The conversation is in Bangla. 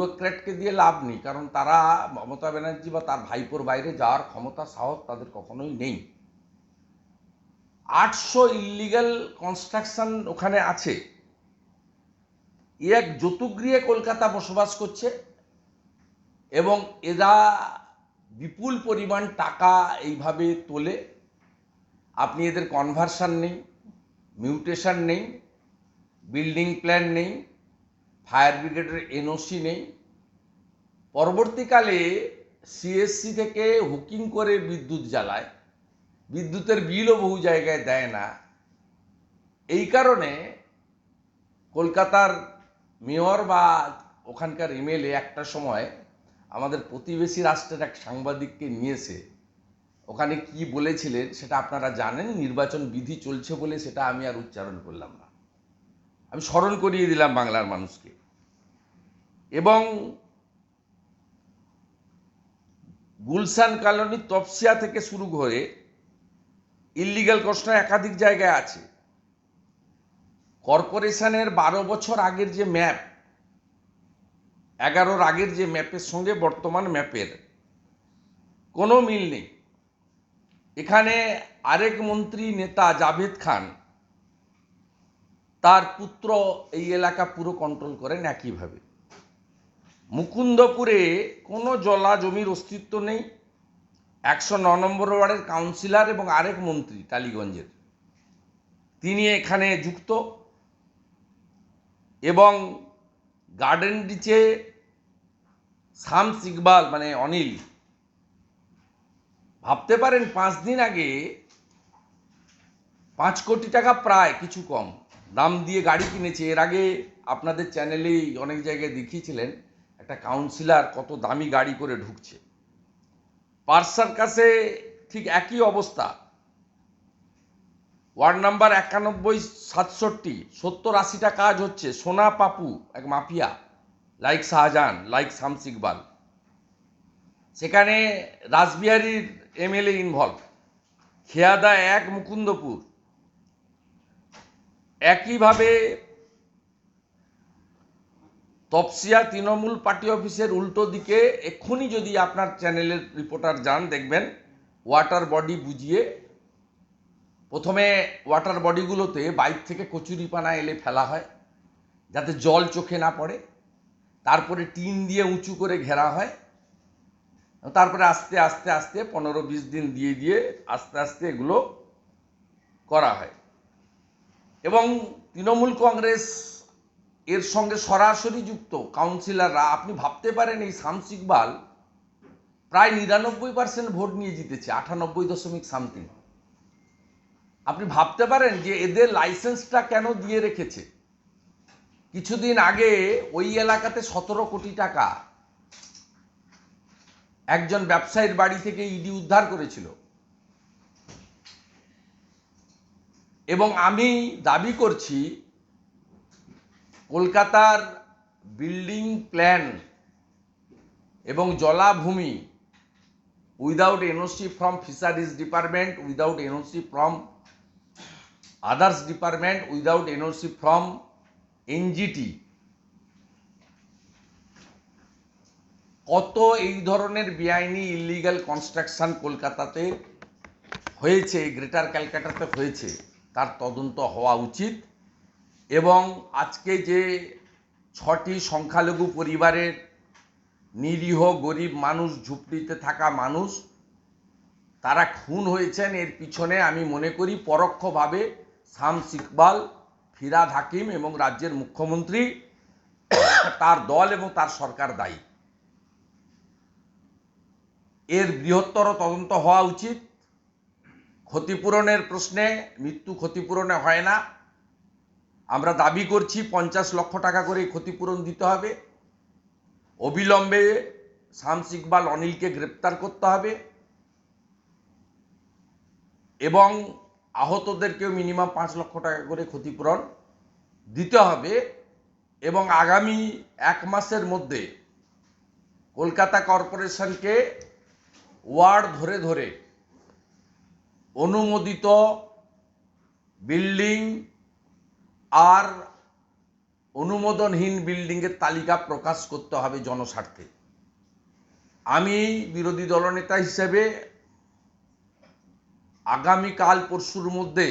ব্যুরোক্র্যাটকে দিয়ে লাভ নেই, কারণ তারা মমতা ব্যানার্জি বা তার ভাইপোর বাইরে যাওয়ার ক্ষমতা, সাহস তাদের কখনোই নেই। আটশো ইলিগাল কনস্ট্রাকশন ওখানে আছে। এক যতুগৃহে কলকাতা বসবাস করছে এবং এরা বিপুল পরিমাণ টাকা এইভাবে তোলে। আপনি এদের কনভার্সান নেই মিউটেশন নেই বিল্ডিং প্ল্যান নেই ফায়ার ব্রিগেডের এনওসি নেই। পরবর্তীকালে সিএসসি থেকে হুকিং করে বিদ্যুৎ জ্বালায়। বিদ্যুতের বিলও বহু জায়গায় দেয় না। এই কারণে কলকাতার মেয়র বা ওখানকার এমএলএ একটা সময় আমাদের প্রতিবেশী রাষ্ট্রের এক সাংবাদিককে নিয়েছে। ওখানে কি বলেছিলেন সেটা আপনারা জানেন, নির্বাচন বিধি চলছে বলে সেটা আমি আর উচ্চারণ করলাম না। আমি স্মরণ করিয়ে দিলাম বাংলার মানুষকে। এবং গুলশান কলোনি তপসিয়া থেকে শুরু করে ইল্লিগাল কনস্ট্রাকশন একাধিক জায়গায় আছে। কর্পোরেশনের বারো বছর আগের যে ম্যাপ, এগারোর আগের যে ম্যাপের সঙ্গে বর্তমান ম্যাপের কোনো মিল নেই। এখানে আরেক মন্ত্রী নেতা জাভেদ খান তার পুত্র এই এলাকা পুরো কন্ট্রোল করেন একইভাবে। মুকুন্দপুরে কোনো জলা জমির অস্তিত্ব নেই। একশো ন নম্বর ওয়ার্ডের কাউন্সিলর এবং আরেক মন্ত্রী টালিগঞ্জের। তিনি এখানে যুক্ত এবং গার্ডেন ডিচে শামস ইকবাল মানে অনিল, ভাবতে পারেন পাঁচ দিন আগে পাঁচ কোটি টাকা প্রায়, কিছু কম, দাম দিয়ে গাড়ি কিনেছে। এর আগে আপনাদের চ্যানেলেই অনেক জায়গায় দেখিয়েছিলেন। একটা কাউন্সিলর কত দামি গাড়ি করে ঢুকছে। পার্সার কাছে ঠিক একই অবস্থা। ওয়ার্ড নাম্বার একানব্বই সাতষট্টি, সত্তর আশিটা কাজ হচ্ছে। সোনা পাপু, এক mafia, like Shahjahan, like Shams Iqbal. সেখানে রাসবিহারীর এমএলএ ইনভলভ খেয়াদা এক, মুকুন্দপুর। একইভাবে তপসিয়া তৃণমূল পার্টি অফিসের উল্টো দিকে এক্ষুনি যদি আপনার চ্যানেলের রিপোর্টার যান, দেখবেন ওয়াটার বডি বুঝিয়ে প্রথমে ওয়াটার বডিগুলোতে বাইক থেকে কচুরিপানা এলে ফেলা হয়, যাতে জল চোখে না পড়ে, তারপরে টিন দিয়ে উঁচু করে ঘেরা হয়, তারপরে আস্তে আস্তে আস্তে পনেরো বিশ দিন দিয়ে দিয়ে আস্তে আস্তে এগুলো করা হয়। এবং তৃণমূল কংগ্রেস এর সঙ্গে সরাসরি যুক্ত কাউন্সিলররা, আপনি ভাবতে পারেন এই শামস ইকবাল প্রায় নিরানব্বই পার্সেন্ট ভোট নিয়ে জিতেছে, আটানব্বই দশমিক সামথিং আপনি ভাবতে পারেন যে এদের লাইসেন্সটা কেন দিয়ে রেখেছে? কিছুদিন আগে ওই এলাকাতে সতেরো কোটি টাকা একজন ব্যবসায়ীর বাড়ি থেকে ইডি উদ্ধার করেছিল। এবং আমি দাবি করছি কলকাতার বিল্ডিং প্ল্যান এবং জলাভূমি without NOC from fisheries department, without NOC from others department, without NOC from NGT. কত এই ধরনের বেআইনি ইলিগাল কনস্ট্রাকশন কলকাতাতে হয়েছে গ্রেটার ক্যালকাটাতে হয়েছে, তার তদন্ত হওয়া উচিত। এবং আজকে যে ছটি সংখ্যালঘু পরিবারের নিরীহ গরিব মানুষ, ঝুপড়িতে থাকা মানুষ, তারা খুন হয়েছেন, এর পিছনে আমি মনে করি পরোক্ষভাবে শামস ইকবাল, ফিরাদ হাকিম এবং রাজ্যের মুখ্যমন্ত্রী তার দল এবং তার সরকার দায়ী। এর বৃহত্তর তদন্ত হওয়া উচিত। ক্ষতিপূরণের প্রশ্নে, মৃত্যু ক্ষতিপূরণে হয় না। আমরা দাবি করছি পঞ্চাশ লক্ষ টাকা করে ক্ষতিপূরণ দিতে হবে। অবিলম্বে শামস ইকবাল অনিলকে গ্রেপ্তার করতে হবে। এবং আহতদেরকেও মিনিমাম পাঁচ লক্ষ টাকা করে ক্ষতিপূরণ দিতে হবে। এবং আগামী এক মাসের মধ্যে কলকাতা কর্পোরেশনকে ওয়ার্ড ধরে ধরে অনুমোদিত বিল্ডিং আর অনুমোদনহীন বিল্ডিংয়ের তালিকা প্রকাশ করতে হবে জনস্বার্থে। আমি বিরোধী দলনেতা হিসেবে আগামীকাল পরশুর মধ্যে